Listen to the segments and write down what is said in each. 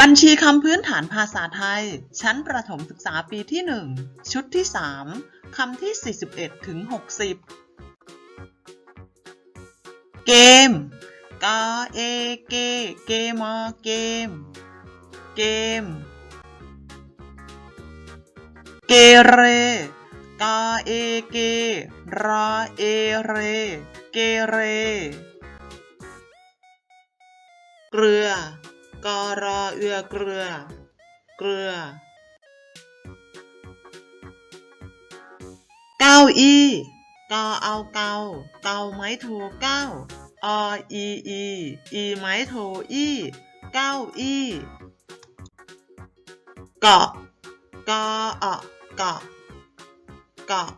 บัญชีคำพื้นฐานภาษาไทย ชั้นประถมศึกษาปีที่ 1 ชุดที่ 3 คำที่ 41 ถึง 60 เกม กาเอเก เกมอเกม เกม เกเร กาเอเก ราเอเร เกเร เกลือ กอรอเอือเกลือ เกลือ เก้าอี้กอเอาเกาเกาไม้โทเก้าออีอีอีไม้โทอี้เก้าอี้เกาะกอเอะเกาะเกาะ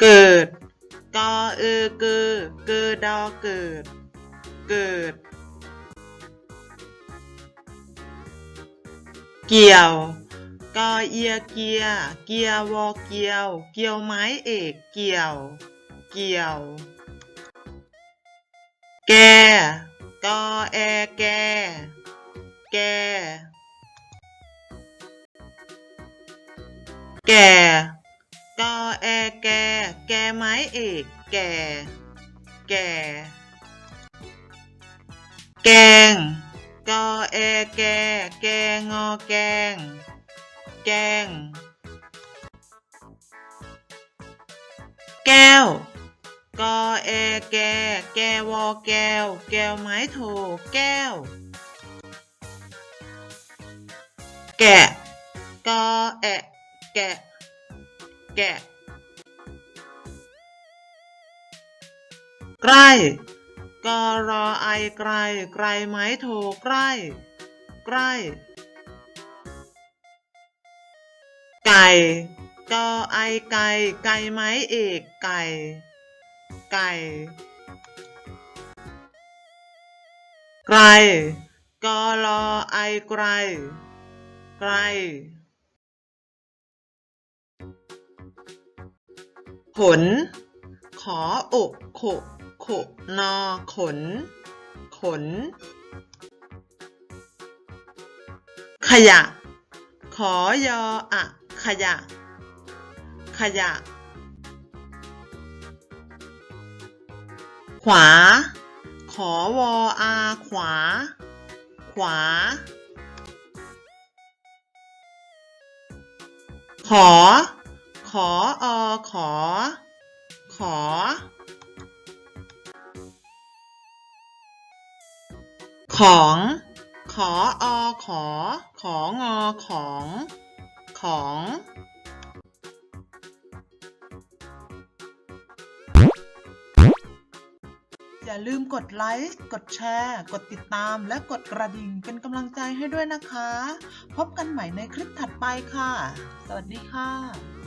เกิด กอเออเกอเกอดอเกิด เกิด เกี่ยว กอเอียเกีย เกียวอเกียว เกียวไม้เอกเกี่ยว เกี่ยว แก กอแอแก แก แก่ กอแอแก แกไม้เอก แก่แก่แกง กอแอแก แกงอแกง แกง แก้ว กอแอแก แกวอแก้ว แก้วไม้โทแก้ว แกะ กอแอะ แกะ แกะ ใกล้กอรอไอไกล ไกลไหมโทใกล้ ใกล้ ไก่กอไอไก่ไก่ไม้เอกไก่ ไก่ ไกลกอรอไอไกล ไกล ขน ขออกโขโขนอขน ขน ขยะ ขอยออะขยะ ขยะ ขวา ขอวออาขวา ขวา ขอ ขออขอ ขอ ของ ขออขอ ของอของ ของ อย่าลืมกดไลค์ กดแชร์ กดติดตาม และกดกระดิ่งเป็นกำลังใจให้ด้วยนะคะ พบกันใหม่ในคลิปถัดไปค่ะ สวัสดีค่ะ